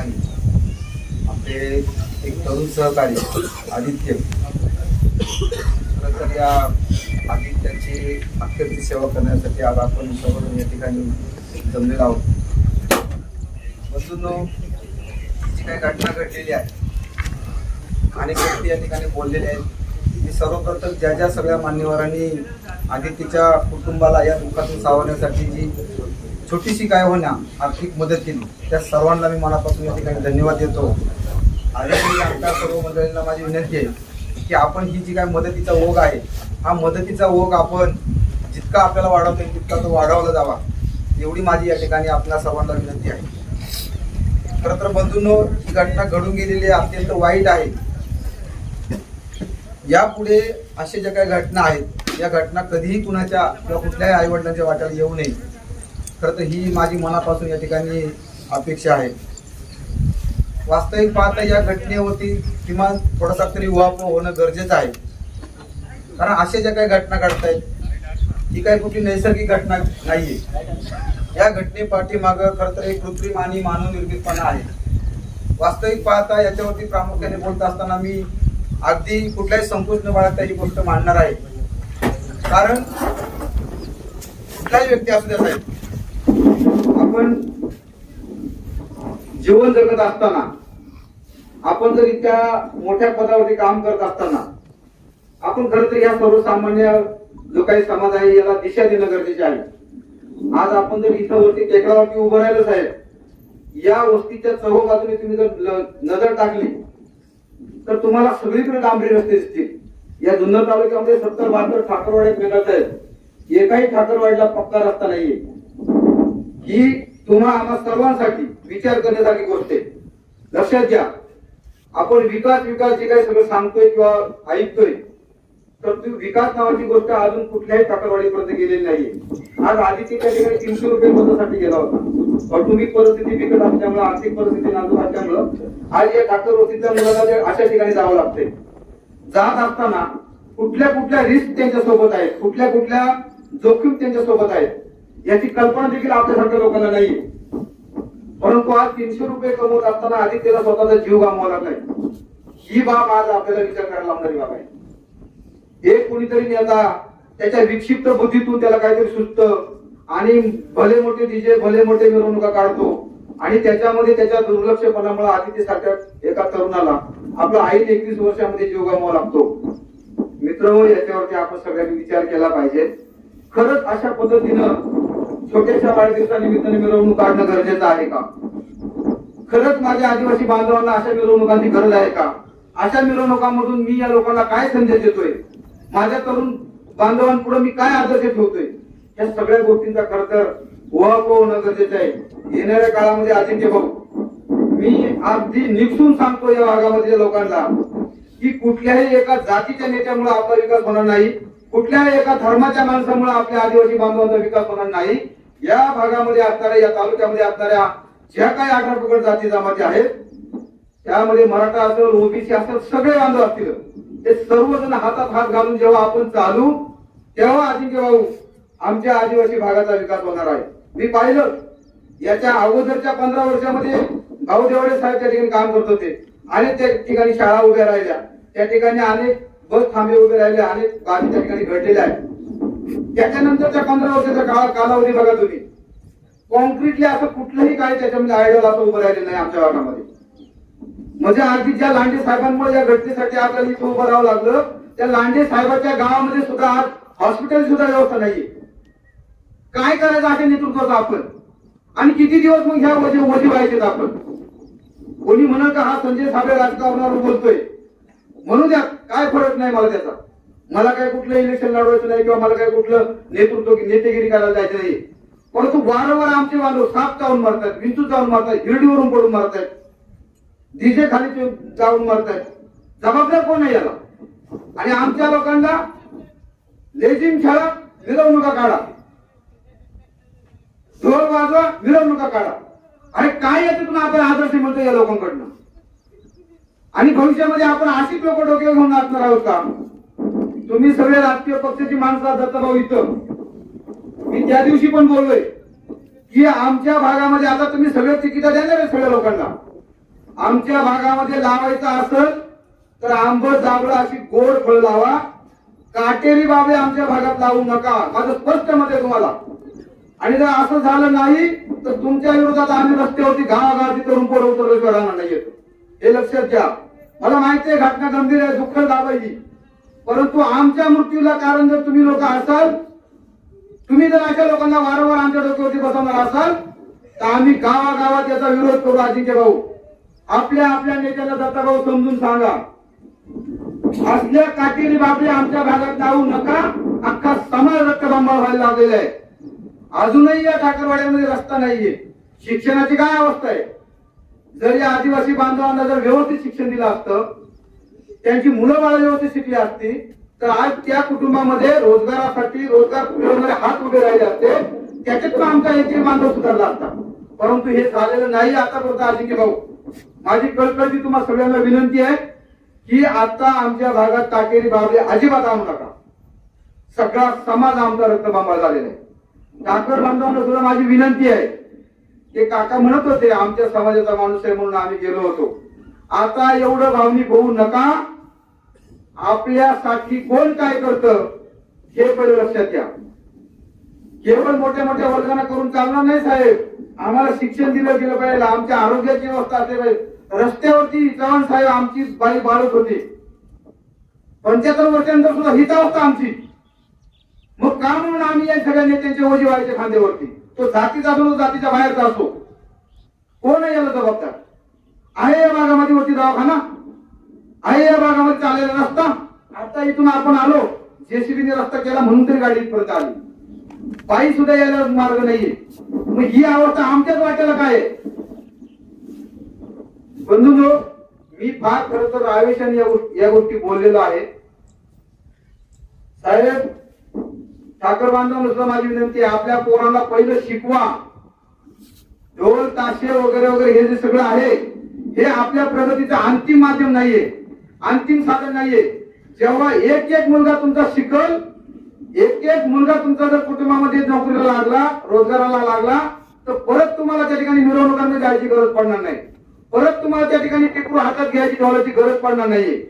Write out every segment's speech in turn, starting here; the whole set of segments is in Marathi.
ठिकाणी. आपले एक तरुण सहकारी आदित्य. खरं तर या आदित्याची अखेरची सेवा करण्यासाठी आज आपण सर्वजण या ठिकाणी जमलेलो आहोत. बंधूंनो जी काही घटना घडलेली आहे. अनेक व्यक्ती या ठिकाणी बोललेले आहेत. मी सर्वप्रथम ज्या ज्या सगळ्या मान्यवरांनी आदित्यच्या कुटुंबाला या दुःखातून सावरण्यासाठी जी छोटीशी काय होण्या आर्थिक मदत केली त्या सर्वांना मी मनापासून या ठिकाणी धन्यवाद देतो. आणि आमच्या सर्व मंडळींना माझी विनंती आहे की आपण ही जी काय मदतीचा ओघ आहे हा मदतीचा ओघ आपण जितका आपल्याला वाढवता येईल तितका तो वाढवला जावा एवढी माझी या ठिकाणी आपल्या सर्वांना विनंती आहे. खरं तर बंधूंनो ही घटना घडून गेलेली अत्यंत वाईट आहे. यापुढे अशा ज्या काही घटना आहेत या घटना कधीही कुणाच्या किंवा कुठल्याही आईवडिलांच्या वाट्याला येऊ नये. खरं तर ही माझी मनापासून या ठिकाणी अपेक्षा आहे. वास्तविक पाहता या घटनेवरती किमान थोडासा तरी उहापोह होणं गरजेचं आहे. कारण अशा ज्या काही घटना घडतायत ही काही कुठली नैसर्गिक घटना नाहीये. या घटनेपाठीमाग खरं तर एक कृत्रिम आणि मानव निर्मितपणा आहे. वास्तविक पाहता याच्यावरती प्रामुख्याने बोलत असताना मी अगदी कुठल्याही संकोच न बाळगता ही गोष्ट मांडणार आहे. कारण कुठलाही व्यक्ती असू द्या साहेब आपण जीवन जगत असताना आपण जर इतक्या मोठ्या पदावरती काम करत असताना आपण खरं तर या सर्वसामान्य जो काही समाज आहे याला दिशा देणं गरजेचे आहे. आज आपण जर इथं वरती टेकडावरती उभं राहिलं साहेब या वस्तीच्या चहू बाजूने तुम्ही जर नजर टाकली तर तुम्हाला सगळीकडे डांबरी रस्ते दिसतील. या जुन्नर तालुक्यामध्ये सत्तर बहात्तर ठाकरवाड्यात मिळत आहेत. एकाही ठाकरवाडीला पक्का रस्ता नाहीये. ही तुम्हा आम्हा सर्वांसाठी विचार करण्यासारखी गोष्ट आहे. लक्षात घ्या आपण विकास विकास जे काही सगळं सांगतोय किंवा ऐकतोय तर ती विकास नावाची गोष्ट अजून कुठल्याही ठाकरवाडीपर्यंत गेलेली नाहीये. आज आदित्य त्या ठिकाणी तीनशे रुपये मतासाठी गेला होता. कौटुंबिक परिस्थिती बिकट असल्यामुळे आर्थिक परिस्थिती नाजूक असल्यामुळं आज या ठाकर वस्तीच्या मुलाला अशा ठिकाणी जावं लागतंय. जात असताना कुठल्या कुठल्या रिस्क त्यांच्यासोबत आहेत कुठल्या कुठल्या जोखीम त्यांच्यासोबत आहेत? याची कल्पना देखील आपल्यासारख्या लोकांना नाहीये परंतु आज तीनशे रुपये कमवत असताना आधी त्याला स्वतःचा जीव गमवावा लागलाय. ही बाब आज आपल्याला विचार करायला लावणारी बाब आहे. एक कोणीतरी नेता त्याच्या विक्षिप्त बुद्धीतून त्याला काहीतरी सुचत आणि भले मोठे डीजे भले मोठे मिरवणुका काढतो आणि त्याच्यामध्ये त्याच्या दुर्लक्षपणामुळे आदित्य सारख्या एका तरुणाला आपला आई एकवीस वर्षामध्ये जीव गमवावा लागतो. मित्र याच्यावरती आपण सगळ्यांनी विचार केला पाहिजे. खरंच अशा पद्धतीनं छोट्याशा वाढदिवसानिमित्ताने मिरवणूक काढणं गरजेचं आहे का? खरंच माझ्या आदिवासी बांधवांना अशा मिरवणुकांची गरज आहे का? अशा मिरवणुकांमधून मी या लोकांना काय संदेश देतोय? माझ्या तरुण बांधवांपुढे मी काय आदर्श ठेवतोय? या सगळ्या गोष्टींचा खर तर उहापोह होणं गरजेचं आहे. येणाऱ्या काळामध्ये आदित्य भाऊ मी अगदी निपसून सांगतो या भागामधल्या लोकांना की कुठल्याही एका जातीच्या नेत्यामुळे आपला विकास होणार नाही. कुठल्याही एका धर्माच्या माणसामुळे आपल्या आदिवासी बांधवांचा विकास होणार नाही. या भागामध्ये असणाऱ्या या तालुक्यामध्ये असणाऱ्या ज्या काही अठरा जाती जमाती आहेत त्यामध्ये मराठा असेल ओबीसी असेल सगळे बांधव असतील. ते सर्वजण हातात हात घालून जेव्हा आपण चालू तेव्हा अजिंक्य भाऊ आमच्या आदिवासी भागाचा विकास होणार आहे. मी पाहिलं याच्या अगोदरच्या पंधरा वर्षामध्ये भाऊ देवडे साहेब त्या ठिकाणी काम करत होते. अनेक त्या ठिकाणी शाळा उभ्या राहिल्या. त्या ठिकाणी अनेक बस थांबे उभे राहिले अनेक बाबी त्या ठिकाणी घडलेल्या आहेत. त्याच्यानंतरच्या पंधरा वर्षाचा काळ कालावधी बघा तुम्ही. कॉन्क्रीटली असं कुठलंही काय त्याच्यामध्ये आयडल असं उभं राहिलं नाही आमच्या भागामध्ये म्हणजे अगदी ज्या लांडे साहेबांमुळे या घटनेसाठी आपल्याला इथं उभं राहावं लागलं त्या लांडे साहेबाच्या गावामध्ये सुद्धा आज हॉस्पिटल सुद्धा व्यवस्था नाहीये. काय करायचं अशा नेतृत्वाचं आपण? आणि किती दिवस मग ह्या वजे वजी व्हायचे आपण? कोणी म्हणत का हा संजय साबळे राजकारणावर बोलतोय? म्हणू द्या काय फरक नाही मला त्याचा. मला काय कुठलं इलेक्शन लढवायचं नाही किंवा मला काय कुठलं नेतृत्व नेतेगिरी करायला जायचं नाही. परंतु वारंवार आमचे बांधव साप जाऊन मारतात विंचू जाऊन मारतात हिरडीवरून पडून मारतायत डीजे खाली चावून जाऊन जबाबदार कोण आहे याला? आणि आमच्या लोकांना लेझिम खेळा मिरवणुका काढा. ढोल वाजवा मिरवणुका काढा. अरे काय याच्यातून आपण आदर्श मिळतो या लोकांकडनं? आणि भविष्यामध्ये आपण अशीच लोक डोक्यावर घेऊन असणार आहोत का? तुम्ही सगळे राजकीय पक्षाची माणसं दत्तभाऊ इथं. मी त्या दिवशी पण बोललोय की आमच्या भागामध्ये आता तुम्ही सगळे तिकीट देणार सगळ्या लोकांना. आमच्या भागामध्ये लावायचं असेल तर आंबट जांभळं अशी गोड फळ लावा. काटेरी बाबे आमच्या भागात लावू नका. माझं स्पष्ट मत आहे तुम्हाला. आणि जर असं झालं नाही तर तुमच्या विरोधात आम्ही रस्त्यावरती गावागाव तरुण पोरं राहणार नाही येतो. हे लक्षात घ्या मला माहिती आहे घटना गंभीर आहे दुःख दाबायची परंतु आमच्या मृत्यूला कारण जर तुम्ही लोक असाल तुम्ही जर अशा लोकांना वारंवार आमच्या डोक्यावरती बसवणार असाल तर आम्ही गावागावात याचा विरोध करू अजिंक्य भाऊ. आपल्या आपल्या नेत्याला दत्ताभाऊ समजून सांगा. असल्या काटेरी बाबी आमच्या भागात लावू नका अख्खा समाज रक्तबंबा व्हायला लागलेला आहे. अजूनही या ठाकरवाड्यामध्ये रस्ता नाहीये. शिक्षणाची काय अवस्था आहे? जर या आदिवासी बांधवांना जर व्यवस्थित शिक्षण दिलं असतं त्यांची मुलं बाळ व्यवस्थित शिकली असती तर आज त्या कुटुंबामध्ये रोजगारासाठी रोजगार मिळवणारे हात उभे राहिले असते. त्याच्यातून आमचा यांची बांधव सुधारला असता. परंतु हे झालेलं नाही. आतापर्यंत अजिंक्य भाऊ माझी कळकळची तुम्हाला सगळ्यांना विनंती आहे की आता आमच्या भागात टाकेरी बाबले अजिबात आणू नका. सगळा समाज आमचा रक्तबांबा झालेला आहे. ठाकर बांधवांना सुद्धा माझी विनंती आहे. ते काका म्हणत होते आमच्या समाजाचा माणूस आहे म्हणून आम्ही गेलो होतो. आता एवढं भावनिक होऊ नका. आपल्यासाठी कोण काय करतं हे पहिले लक्षात घ्या. केवळ मोठ्या मोठ्या वर्गांना करून चालणार नाही साहेब. आम्हाला शिक्षण दिलं गेलं पाहिजे आमच्या आरोग्याची व्यवस्था असली पाहिजे. रस्त्यावरती चव्हाण साहेब आमची बाई बाळत होती. पंच्याहत्तर वर्षानंतर सुद्धा हीच अवस्था आमची. मग का म्हणून आम्ही या सगळ्या नेत्यांचे ओझी व्हायचे खांद्यावरती? तो जातीचा असो तो जातीच्या बाहेरचा असो. कोण आहे याला जबाबदार? आहे या भागामध्ये वरती दवाखाना आहे या भागामध्ये चाललेला रस्ता. आता इथून आपण आलो जेसीबीने रस्ता केला म्हणून तरी गाडी इथपर्यंत आली. पायी सुद्धा यायला मार्ग नाहीये. मग ही अवस्था आमच्याच वाट्याला काय आहे? बंधूंनो मी फार खर तर आवेशाने या गोष्टी या गोष्टी बोललेलो आहे. साहेब ठाकर बांधवांना सुद्धा माझी विनंती आहे आपल्या पोरांना पहिलं शिकवा. ढोल ताशे वगैरे वगैरे हे जे सगळं आहे हे आपल्या प्रगतीचं अंतिम माध्यम नाहीये. अंतिम साधन नाहीये. जेव्हा एक एक मुलगा तुमचा शिकल एक एक मुलगा तुमचा जर कुटुंबामध्ये नोकरीला लागला रोजगाराला लागला तर परत तुम्हाला त्या ठिकाणी मिरवणुकांना जायची गरज पडणार नाही. परत तुम्हाला त्या ठिकाणी टिकरू हातात घ्यायची ठेवण्याची गरज पडणार नाहीये.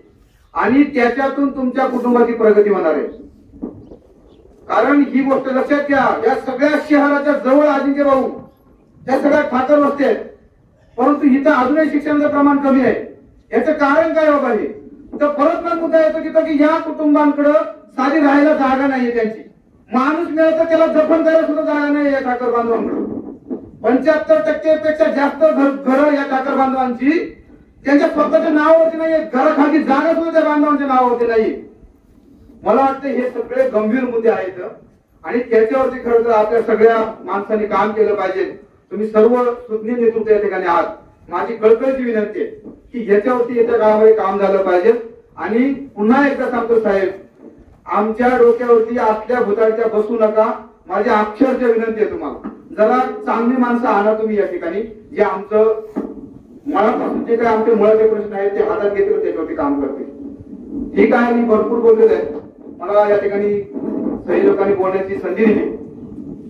आणि त्याच्यातून तुमच्या कुटुंबाची प्रगती होणार आहे. कारण ही गोष्ट लक्षात घ्या या सगळ्या शहराच्या जवळ अजिंक्य भाऊ त्या सगळ्या ठाकर वस्ती आहेत. परंतु इथं अजूनही शिक्षणाचं प्रमाण कमी आहे. याचं कारण काय बाबा हे तर परत ना मुद्दा येतो तिथं की या कुटुंबांकडं साधी राहायला जागा नाहीये त्यांची. माणूस मिळतं त्याला जपण करायला सुद्धा जागा नाही या ठाकर बांधवांकडं. पंच्याहत्तर टक्के पेक्षा जास्त घर या ठाकर बांधवांची. त्यांच्या स्वतःच्या नावावरती नाहीये घराखाली जागा सुद्धा त्या बांधवांच्या नावावरती नाही मला वाटतं हे सगळे गंभीर मुद्दे आहेत. आणि त्याच्यावरती खरं तर आपल्या सगळ्या माणसांनी काम केलं पाहिजे. तुम्ही सर्व सुज्ञ नेतृत्व या ठिकाणी आहात. माझी कळकळीची विनंती आहे की याच्यावरती येत्या काळामध्ये काम झालं पाहिजे. आणि पुन्हा एकदा सांगतो साहेब आमच्या डोक्यावरती असल्या भुताळच्या बसू नका. माझी अक्षरशः विनंती आहे तुम्हाला. जरा चांगली माणसं आणा तुम्ही या ठिकाणी. जे आमचं मनापासून जे काही आमचे मुळाचे प्रश्न आहेत ते हातात घेतील त्याच्यावरती काम करतील. ठीक आहे मी भरपूर बोललेलं आहे. मला या ठिकाणी सही लोकांनी बोलण्याची संधी दिली.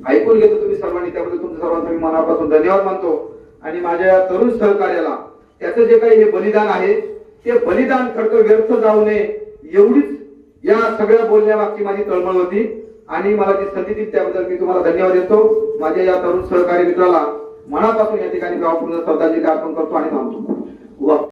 ऐकून घेतो तुम्ही सर्वांनी त्याबद्दल तुमच्या सर्वांचा मी मनापासून धन्यवाद मानतो. आणि माझ्या या तरुण सहकार्याला त्याचं जे काही हे बलिदान आहे ते बलिदान खडकं व्यर्थ जाऊ नये एवढीच या सगळ्या बोलण्यामागची माझी तळमळ होती. आणि मला जी संधी दिली त्याबद्दल मी तुम्हाला धन्यवाद देतो. माझ्या या तरुण सहकारी मित्राला मनापासून या ठिकाणी गावपूर्ण श्रद्धांजली अर्पण करतो आणि थांबतो. वा.